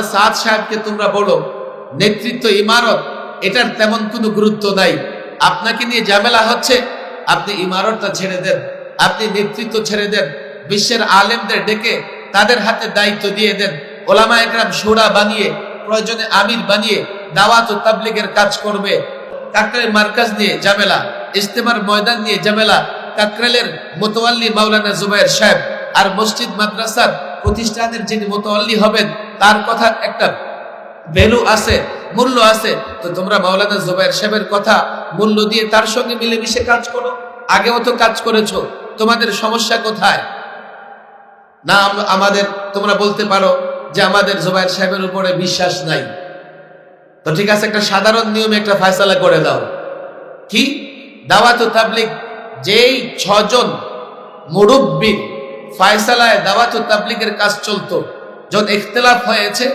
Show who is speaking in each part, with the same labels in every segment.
Speaker 1: মাওলানা সাদ সাহেবকে তোমরা বলো, নেতৃত্ব ইমারত, এটার তেমন কোনো গুরুত্ব নাই। আপনাকে নিয়ে ঝামেলা হচ্ছে, আপনি ইমারতটা ছেড়ে দেন, আপনি নেতৃত্ব ছেড়ে দেন, বিশ্বের আলেমদের ডেকে তাদের হাতে দায়িত্ব দিয়ে দেন, ওলামা একরাম সুরা বানিয়ে, প্রয়োজনে আমির বানিয়ে, দাওয়াত ও তাবলিগের কাজ করবে। কাকরাইল মার্কাজ নিয়ে ঝামেলা ইস্তেমার ময়দান নিয়ে ঝামেলা, কাকরাইলের মোতোয়াল্লি মাওলানা জুবাইর সাহেব আর মসজিদ মাদ্রাসার প্রতিষ্ঠানের যিনি মোতোয়াল্লি হবেন তার কথা একটা ভ্যালু আছে, মূল্য আছে। তো তোমরা মাওলানা জুবাইর সাহেবের কথা মূল্য দিয়ে তার সঙ্গে মিলেমিশে কাজ করো। আগেও তো কাজ করেছ। তোমাদের সমস্যা কোথায়? না আমাদের, তোমরা বলতে পারো যে আমাদের জুবাইর সাহেবের উপরে বিশ্বাস নাই। তো ঠিক আছে, একটা সাধারণ নিয়মে একটা ফয়সালা করে দাও। কি? দাওয়াত ও তাবলিগ, যেই ছজন মুরব্বীর ফয়সালায় দাওয়াত ও তাবলিগের কাজ চলতো যখন ইখতলাফ হয়েছে,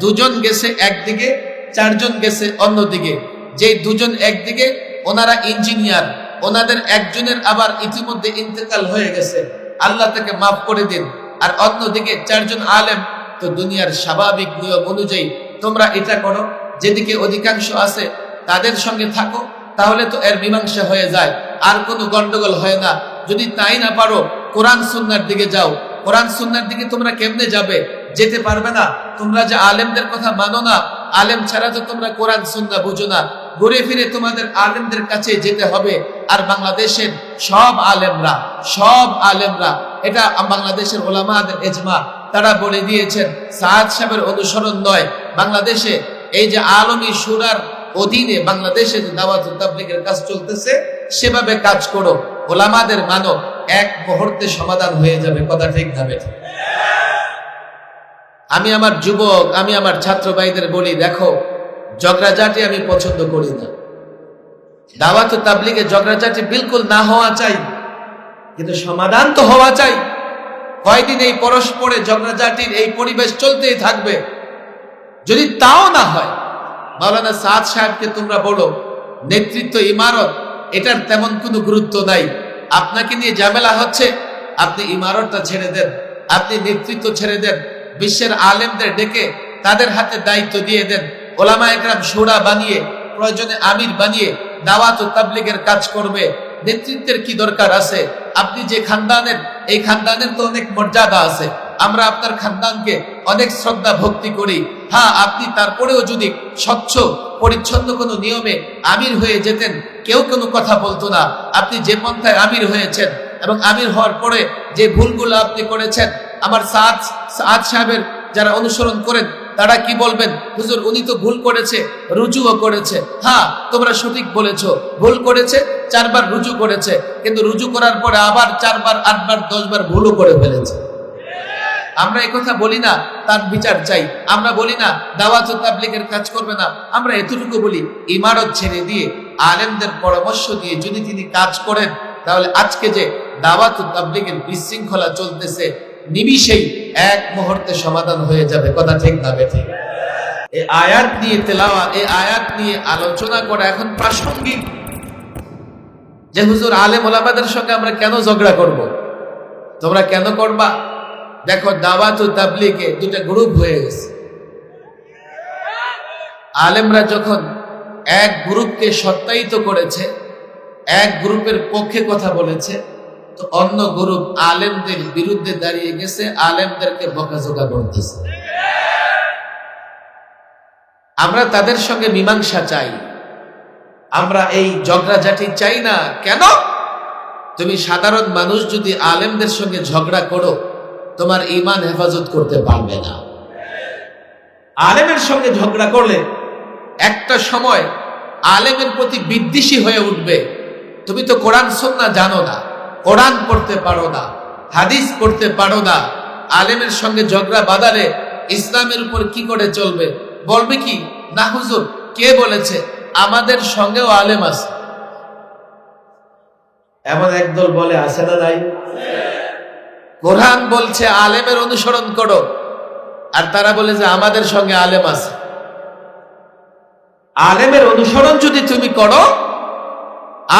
Speaker 1: দুজন গেছে একদিকে, চারজন গেছে অন্যদিকে। যেই দুজন একদিকে, ওনারা ইঞ্জিনিয়ার ওনাদের একজনের আবার ইতিমধ্যে ইন্তেকাল হয়ে গেছে। আল্লাহ তাকে মাফ করে দিন। আর অন্যদিকে চারজন আলেম, তো দুনিয়ার স্বাভাবিক নিয়ম অনুযায়ী তোমরা এটা করো। যেদিকে অধিকাংশ আছে, তাদের সঙ্গে থাকো, তাহলে তো এর মীমাংসা হয়ে যায়। আর কোনো গন্ডগোল হয় না। যদি তাই না পারো, কোরআন সুন্নার দিকে যাও। কোরআন সুন্নার দিকে তোমরা কেমনে যাবে? যেতে পারবে না। তোমরা যে আলেমদের কথা মানো না, আলেম ছাড়া তো তোমরা কোরআন সুন্না বুঝো না। ঘুরে ফিরে তোমাদের আলেমদের কাছে যেতে হবে। আর বাংলাদেশের সব আলেমরা সব আলেমরা, এটা বাংলাদেশের ওলামাদের এজমা তারা বলে দিয়েছেন, সাদ সাহেবের অনুসরণ নয়। বাংলাদেশে এই যে আলমী সুরার অধীনে বাংলাদেশে যে দাওয়াত কাজ চলতেছে, সেভাবে কাজ করো। ওলামাদের মানো, এক মুহূর্তে সমাধান হয়ে যাবে, কথা ঠিক বেঠিক? আমি আমার যুবক, আমি আমার ছাত্র ভাইদের বলি, দেখো, জগরাজাটি আমি পছন্দ করি না। দাওয়াত তাবলিগে জগরাজাটি বিলকুল না হওয়া চাই, কিন্তু সমাধান তো হওয়া চাই। কয়দিন এই পরস্পরে ঝগড়াঝাটির এই পরিবেশ চলতেই থাকবে। যদি তাও না হয়, মাওলানা সাদ সাহেবকে তোমরা বলো, নেতৃত্ব ইমারত, এটার তেমন কোনো গুরুত্ব নাই। আপনাকে নিয়ে ঝামেলা হচ্ছে, আপনি ইমারতটা ছেড়ে দেন, আপনি নেতৃত্ব ছেড়ে দেন। বিশ্বের আলেমদের ডেকে তাদের হাতে দায়িত্ব দিয়ে দেন। ওলামা একরাম সুরা বানিয়ে, প্রয়োজনে আমির বানিয়ে দাওয়াত ও তাবলিগের কাজ করবে। নেতৃত্বের কি দরকার আছে? আপনি যে খানদানের, এই খানদানের তো অনেক মর্যাদা আছে। আমরা আপনার খানদানকে অনেক শ্রদ্ধা ভক্তি করি। হ্যাঁ আপনি তারপরেও যদি স্বচ্ছ, পরিচ্ছন্ন কোনো নিয়মে আমির হয়ে যেতেন, কেউ কোনো কথা বলতো না। আপনি যে পন্থায় আমির হয়েছেন এবং আমির হওয়ার পরে যে ভুলগুলো আপনি করেছেন আমার সাদ সাদ সাহেবের যারা অনুসরণ করেন, তারা কি বলবেন? হুজুর, উনি তো ভুল করেছে, রুজুও করেছে। হ্যাঁ তোমরা সঠিক বলেছ, ভুল করেছে, চারবার রুজু করেছে, কিন্তু রুজু করার পরে আবার চারবার, আটবার, দশবার ভুলও করে ফেলেছে। আমরা কথা বলি না, তার বিচার চাই। আমরা বলি না, দাওয়াত তাবলিগের কাজ করবে না। আমরা এতটুকু বলি, ইমারত ছেড়ে দিয়ে, আলেমদের পরামর্শ দিয়ে যদি তিনি কাজ করেন, তাহলে আজকে যে দাওয়াত তাবলিগের বিশৃঙ্খলা চলতেছে নিমিষেই এক মুহূর্তে সমাধান হয়ে যাবে। কথা ঠিক না বেঠে? এই আয়াত নিয়ে তেলাওয়া এই আয়াত নিয়ে আলোচনা করা এখন প্রাসঙ্গিক। যে হুজুর আলেম ওলামাদের সঙ্গে আমরা কেন ঝগড়া করব। তোমরা কেন করবা? দেখো, দাওয়াত ও তাবলিগে দুটা গ্রুপ হয়ে গেছে। আলেমরা যখন এক গ্রুপকে সত্যায়িত করেছে, এক গ্রুপের পক্ষে কথা বলেছে অন্য গ্রুপ আলেমদের বিরুদ্ধে দাঁড়িয়ে গেছে, আলেমদেরকে বকাঝোকা করতেছে। আমরা তাদের সঙ্গে মীমাংসা চাই। আমরা এই ঝগড়াঝাটি চাই না। কেন? তুমি সাধারণ মানুষ যদি আলেমদের সঙ্গে ঝগড়া করো, তোমার ইমান হেফাজত করতে পারবে না। আলেমের সঙ্গে ঝগড়া করলে একটা সময় আলেমের প্রতি বিদ্বেষী হয়ে উঠবে। তুমি তো কোরআন সন্না জানো না। কোরআন পড়তে পারো না, হাদিস পড়তে পারো না, আলেমের সঙ্গে ঝগড়া বাদালে ইসলামের উপর কি করে চলবে? বলবে কি, না হুজুর, কে বলেছে? আমাদের সঙ্গেও আলেম আছে। এমন একদল বলে, আছে না নাই? কোরআন বলছে, আলেমের অনুসরণ করো। আর তারা বলে যে, আমাদের সঙ্গে আলেম আছে। আলেমের অনুসরণ যদি তুমি করো,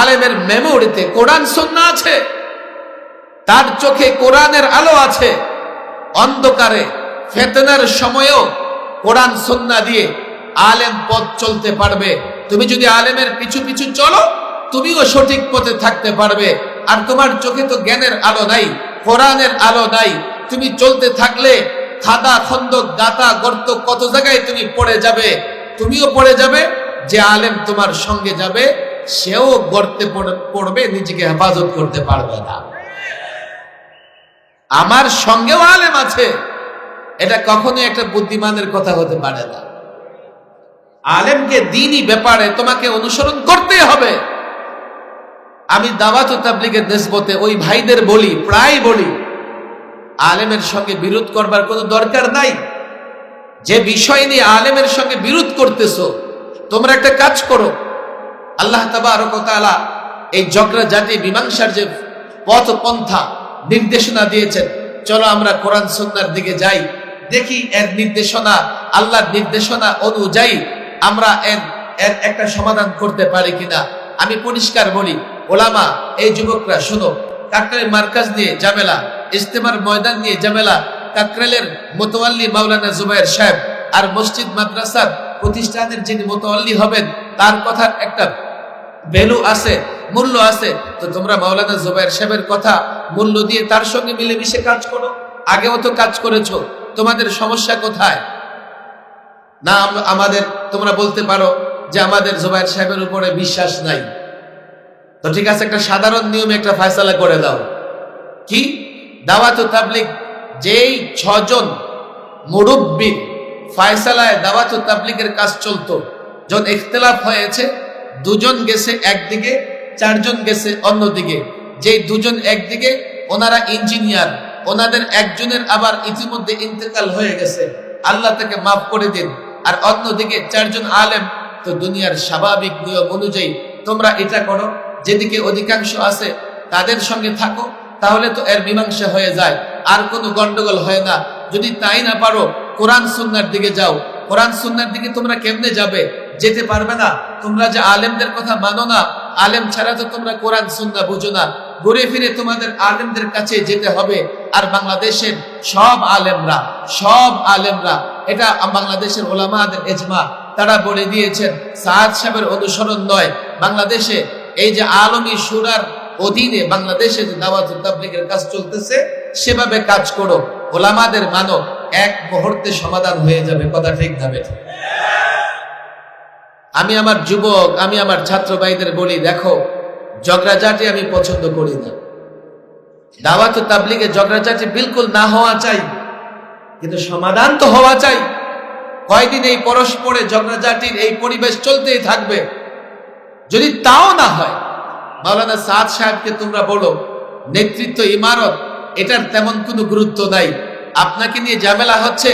Speaker 1: আলেমের মেমোরিতে কোরআন সন্না আছে। তার চোখে কোরআনের আলো আছে। অন্ধকারে, ফেতনার সময়েও কোরআন সন্না দিয়ে আলেম পথ চলতে পারবে। তুমি যদি আলেমের পিছু পিছু চলো, তুমিও সঠিক পথে থাকতে পারবে। আর তোমার চোখে তো জ্ঞানের আলো নাই, কোরআনের আলো নাই। তুমি চলতে থাকলে খাদা খন্দ গাতা গর্ত কত জায়গায় তুমি পড়ে যাবে? তুমিও পড়ে যাবে, যে আলেম তোমার সঙ্গে যাবে, সেও গর্তে পড়ে- পড়বে, নিজেকে হেফাজত করতে পারবে না। আমার সঙ্গেও আলেম আছে। এটা কখনোই একটা বুদ্ধিমানের কথা হতে পারে না। আলেমকে দিনই ব্যাপারে তোমাকে অনুসরণ করতে হবে। আমি দাওয়াত তাবলিগের দেশবতে ওই ভাইদের বলি, প্রায় বলি, আলেমের সঙ্গে বিরোধ করবার কোনো দরকার নাই। যে বিষয় নিয়ে আলেমের সঙ্গে বিরোধ করতেছ, তোমরা একটা কাজ করো। আল্লাহ তাবা তালা এই জগরা জাতি মীমাংসার যে পথ পন্থা নির্দেশনা দিয়েছেন, চলো আমরা কোরআন সন্ন্যার দিকে যাই, দেখি এর নির্দেশনা, আল্লাহর নির্দেশনা অনুযায়ী আমরা এর এর একটা সমাধান করতে পারি কিনা? আমি পরিষ্কার বলি, ওলামা, এই যুবকরা, শোনো কাকরের মার্কাজ নিয়ে জামেলা ইস্তেমার ময়দান নিয়ে জামেলা কাকরেলের মোতোয়াল্লি মাওলানা জুবাইর সাহেব আর মসজিদ মাদ্রাসার প্রতিষ্ঠানের যিনি মোতোয়াল্লি হবেন, তার কথার একটা ভ্যালু আছে, মূল্য আছে, তো তোমরা মাওলানা জুবাইর সাহেবের কথা মূল্য দিয়ে তার সঙ্গে মিলেমিশে কাজ করো। আগেও তো কাজ করেছ, তোমাদের সমস্যা কোথায়? না আমাদের, তোমরা বলতে পারো যে আমাদের জুবাইর সাহেবের উপরে বিশ্বাস নাই। তো ঠিক আছে, একটা সাধারণ নিয়মে একটা ফয়সালা করে দাও। কি? দাওয়াত ও তাবলিগ, যেই ছজন মুরব্বী ফায়সালায় দাওয়াত ও তাবলিগের কাজ চলতো, যখন ইখতলাফ হয়েছে দুজন গেছে একদিকে, চারজন গেছে অন্যদিকে। যেই দুজন একদিকে, ওনারা ইঞ্জিনিয়ার। ওনাদের একজনের আবার ইতিমধ্যে ইন্তেকাল হয়ে গেছে। আল্লাহ তাকে মাফ করে দিন। আর অন্যদিকে চারজন আলেম। তো দুনিয়ার স্বাভাবিক নিয়ম অনুযায়ী তোমরা এটা করো। যেদিকে অধিকাংশ আছে, তাদের সঙ্গে থাকো। তাহলে তো এর মীমাংসা হয়ে যায়। আর কোনো গন্ডগোল হয় না। যদি তাই না পারো, কোরআন সুন্নার দিকে যাও। কোরআন সুন্নার দিকে তোমরা কেমনে যাবে? যেতে পারবে না। তোমরা যে আলেমদের কথা মানো না, আলেম ছাড়া তো তোমরা কোরআন সুন্না বুঝো না। ঘুরে ফিরে তোমাদের আলেমদের কাছে যেতে হবে। আর বাংলাদেশের সব আলেমরা সব আলেমরা, এটা বাংলাদেশের ওলামাদের এজমা তারা বলে দিয়েছেন, সাদ সাহেবের অনুসরণ নয়। বাংলাদেশে এই যে আলমী সুরার অধীনে বাংলাদেশে যে দাওয়াত তাবলীগের কাজ চলতেছে, সেভাবে কাজ করো। ওলামাদের মানো, এক মুহূর্তে সমাধান হয়ে যাবে, কথা ঠিক না? আমি আমার যুবক, আমি আমার ছাত্র ভাইদের বলি, দেখো জগরাজাটি আমি পছন্দ করি না। দাওয়াত তাবলীগে জগরাজাটি বিলকুল না হওয়া চাই, কিন্তু সমাধান তো হওয়া চাই। কয়দিন এই পরস্পরে জগরাজাটির এই পরিবেশ চলতেই থাকবে। যদি তাও না হয়, মাওলানা সাদ সাহেবকে তোমরা বলো, নেতৃত্ব ইমারত, এটার তেমন কোনো গুরুত্ব নাই। আপনাকে নিয়ে ঝামেলা হচ্ছে,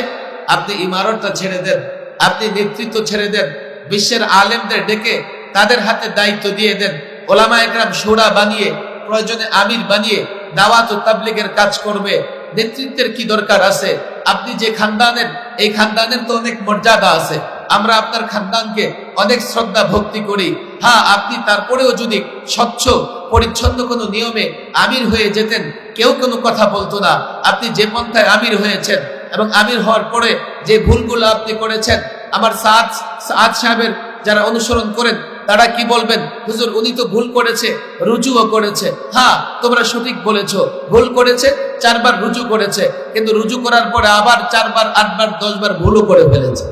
Speaker 1: আপনি ইমারতটা ছেড়ে দেন, আপনি নেতৃত্ব ছেড়ে দেন। বিশ্বের আলেমদের ডেকে তাদের হাতে দায়িত্ব দিয়ে দেন। ওলামা একরাম সুরা বানিয়ে, প্রয়োজনে আমির বানিয়ে দাওয়াত ও তাবলিগের কাজ করবে। নেতৃত্বের কি দরকার আছে? আপনি যে খানদানের, এই খানদানের তো অনেক মর্যাদা আছে। আমরা আপনার খানদানকে অনেক শ্রদ্ধা ভক্তি করি। হ্যাঁ আপনি তারপরেও যদি স্বচ্ছ, পরিচ্ছন্ন কোনো নিয়মে আমির হয়ে যেতেন, কেউ কোনো কথা বলতো না। আপনি যে পন্থায় আমির হয়েছেন এবং আমির হওয়ার পরে যে ভুলগুলো আপনি করেছেন আমার সাদ সাদ সাহেবের যারা অনুসরণ করেন, তারা কি বলবেন? হুজুর, উনি তো ভুল করেছে, রুজুও করেছে। হ্যাঁ তোমরা সঠিক বলেছ, ভুল করেছে, চারবার রুজু করেছে, কিন্তু রুজু করার পরে আবার চারবার, আটবার, দশবার ভুলও করে ফেলেছে।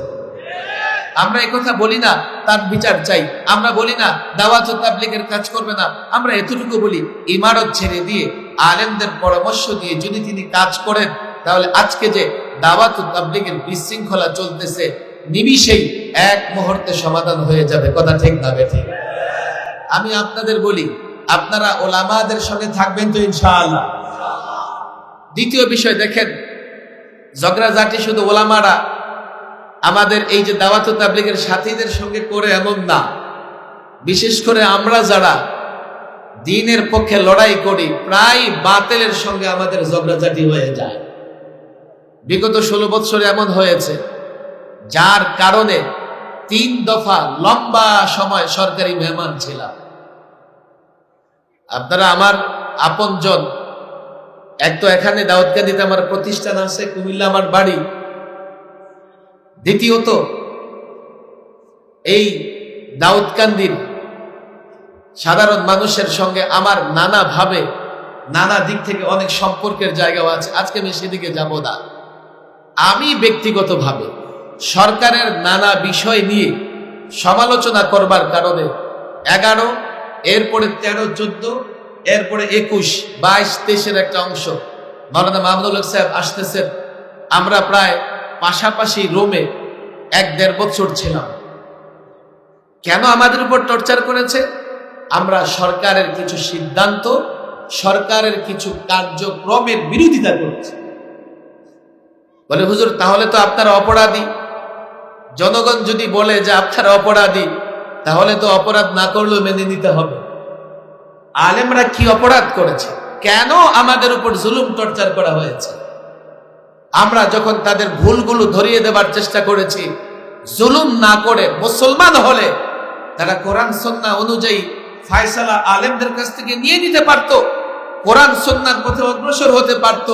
Speaker 1: আমরা কথা বলি না, তার বিচার চাই। আমরা বলি না, দাওয়াত তাবলিগের কাজ করবে না। আমরা এতটুকু বলি, ইমারত ছেড়ে দিয়ে আলেমদের পরামর্শ দিয়ে যদি তিনি কাজ করেন, তাহলে আজকে যে দাওয়াত তাবলিগের বিশৃঙ্খলা চলতেছে নিমিষেই এক মুহূর্তে সমাধান হয়ে যাবে। কথা ঠিক না ঠিক আমি আপনাদের বলি, আপনারা ওলামাদের সঙ্গে থাকবেন তো ইনশাআল্লাহ। দ্বিতীয় বিষয় দেখেন ঝগড়াঝাটি শুধু ওলামারা, আমাদের এই যে দাওয়াত তাবলিগের সাথীদের সঙ্গে করে এমন না। বিশেষ করে আমরা যারা দিনের পক্ষে লড়াই করি, প্রায় বাতেলের সঙ্গে আমাদের ঝগড়াঝাটি হয়ে যায়। বিগত ষোলো বৎসরে এমন হয়েছে। যার কারণে তিন দফা লম্বা সময় সরকারি মেহমান ছিলাম। আপনারা আমার আপনজন, এক তো এখানে দাউদকান্দিতে আমার প্রতিষ্ঠান আছে, কুমিল্লা আমার বাড়ি। দ্বিতীয়ত, এই দাউদকান্দির সাধারণ মানুষের সঙ্গে আমার নানা ভাবে, নানা দিক থেকে অনেক সম্পর্কের জায়গাও আছে। আজকে আমি সেদিকে যাব না। আমি ব্যক্তিগতভাবে সরকারের নানা বিষয় নিয়ে সমালোচনা করবার কারণে এগারো, এরপরে তেরো, চোদ্দ, এরপরে একুশ, বাইশ, তেইশের একটা অংশ। মাওলানা মাহমুদুল সাহেব আসতেছেন। আমরা প্রায় পাশাপাশি রোমে এক দেড় বছর ছিলাম। কেন আমাদের উপর টর্চার করেছে? আমরা সরকারের কিছু সিদ্ধান্ত, সরকারের কিছু কার্যক্রমের বিরোধিতা করছি। বলে, হুজুর, তাহলে তো আপনারা অপরাধী। জনগণ যদি বলে যে আপনারা অপরাধী, তাহলে তো অপরাধ না করলেও মেনে নিতে হবে। আলেমরা কি অপরাধ করেছে? কেন আমাদের উপর জুলুম টর্চার করা হয়েছে? আমরা যখন তাদের ভুলগুলো ধরিয়ে দেবার চেষ্টা করেছি, জুলুম না করে মুসলমান হলে তারা কোরআন সন্না অনুযায়ী ফায়সালা আলেমদের কাছ থেকে নিয়ে নিতে পারত। কোরআন সন্ন্যার পথে অগ্রসর হতে পারত।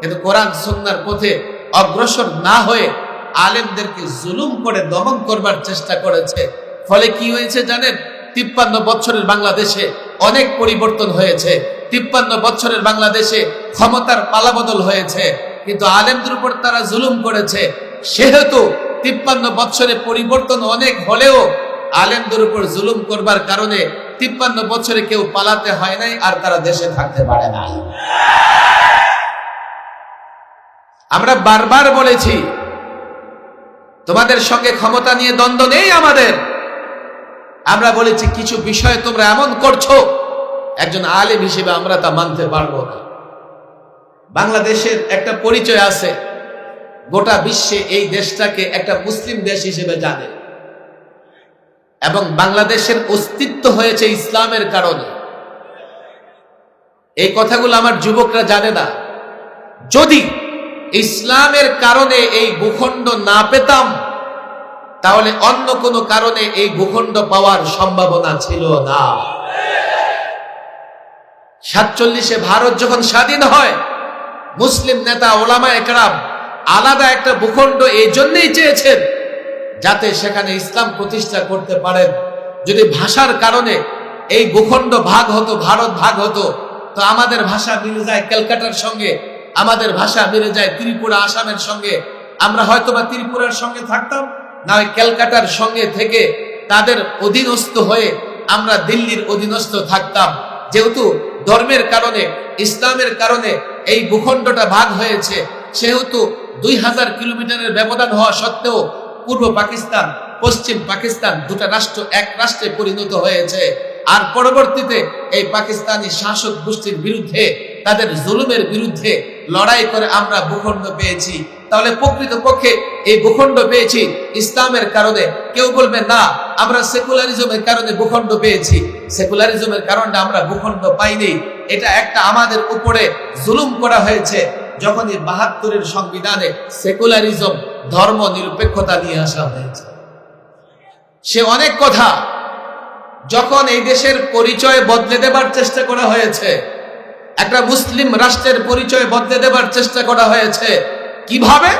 Speaker 1: কিন্তু কোরআন সন্ন্যার পথে অগ্রসর না হয়ে আলেমদেরকে জুলুম করে দমন করবার চেষ্টা করেছে। ফলে কি হয়েছে জানেন? তিপ্পান্ন বছরের বাংলাদেশে অনেক পরিবর্তন হয়েছে। তিপ্পান্ন বছরের বাংলাদেশে ক্ষমতার পালাবদল হয়েছে। কিন্তু আলেমদের উপর তারা জুলুম করেছে। সেহেতু তিপ্পান্ন বছরে পরিবর্তন অনেক হলেও আলেমদের উপর জুলুম করবার কারণে তিপ্পান্ন বছরে কেউ পালাতে হয় নাই আর তারা দেশে থাকতে পারে নাই। আমরা বারবার বলেছি তোমাদের সঙ্গে ক্ষমতা নিয়ে দ্বন্দ্ব নেই আমাদের। আমরা বলেছি, কিছু বিষয় তোমরা এমন করছ, একজন আলেম হিসেবে আমরা তা মানতে পারব না। বাংলাদেশের একটা পরিচয় আছে, গোটা বিশ্বে এই দেশটাকে একটা মুসলিম দেশ হিসেবে জানে। এবং বাংলাদেশের অস্তিত্ব হয়েছে ইসলামের কারণে। এই কথাগুলো আমার যুবকরা জানে না। যদি ইসলামের কারণে এই ভূখণ্ড না পেতাম, তাহলে অন্য কোনো কারণে এই ভূখণ্ড পাওয়ার সম্ভাবনা ছিল না। সাতচল্লিশে ভারত যখন স্বাধীন হয়, মুসলিম নেতা, ওলামা একরাম আলাদা একটা ভূখণ্ড এই জন্যই চেয়েছেন, যাতে সেখানে ইসলাম প্রতিষ্ঠা করতে পারেন। যদি ভাষার কারণে এই ভূখণ্ড ভাগ হতো, ভারত ভাগ হতো, তো আমাদের ভাষা মিলে যায় ক্যালকাটার সঙ্গে। আমাদের ভাষা বেড়ে যায় ত্রিপুরা, আসামের সঙ্গে। আমরা হয়তো বা ত্রিপুরার সঙ্গে থাকতাম, না ওই ক্যালকাটার সঙ্গে থেকে তাদের অধীনস্থ হয়ে আমরা দিল্লির অধীনস্থ থাকতাম। যেহেতু ধর্মের কারণে, ইসলামের কারণে এই ভূখণ্ডটা ভাগ হয়েছে, সেহেতু দুই হাজার কিলোমিটারের ব্যবধান হওয়া সত্ত্বেও পূর্ব পাকিস্তান, পশ্চিম পাকিস্তান দুটা রাষ্ট্র এক রাষ্ট্রে পরিণত হয়েছে। আর পরবর্তীতে এই পাকিস্তানি শাসক গোষ্ঠীর বিরুদ্ধে, তাদের জুলুমের বিরুদ্ধে লড়াই করে আমরা ভূখণ্ড পেয়েছি। তাহলে প্রকৃত পক্ষে এই ভূখণ্ড পেয়েছি, ইসলামের কারণে। কেউ বলবে, না, আমরা সেকুলারিজমের কারণে ভূখণ্ড পেয়েছি। সেকুলারিজমের কারণে আমরা ভূখণ্ড পাইনি। এটা একটা আমাদের উপরে জুলুম করা হয়েছে যখন এই বাহাত্তরের সংবিধানে সেকুলারিজম, ধর্ম নিরপেক্ষতা নিয়ে আসা হয়েছে। সে অনেক কথা, যখন এই দেশের পরিচয় বদলে দেবার চেষ্টা করা হয়েছে একটা মুসলিম রাষ্ট্রের পরিচয় বদলে দেবার চেষ্টা করা হয়েছে। কীভাবে?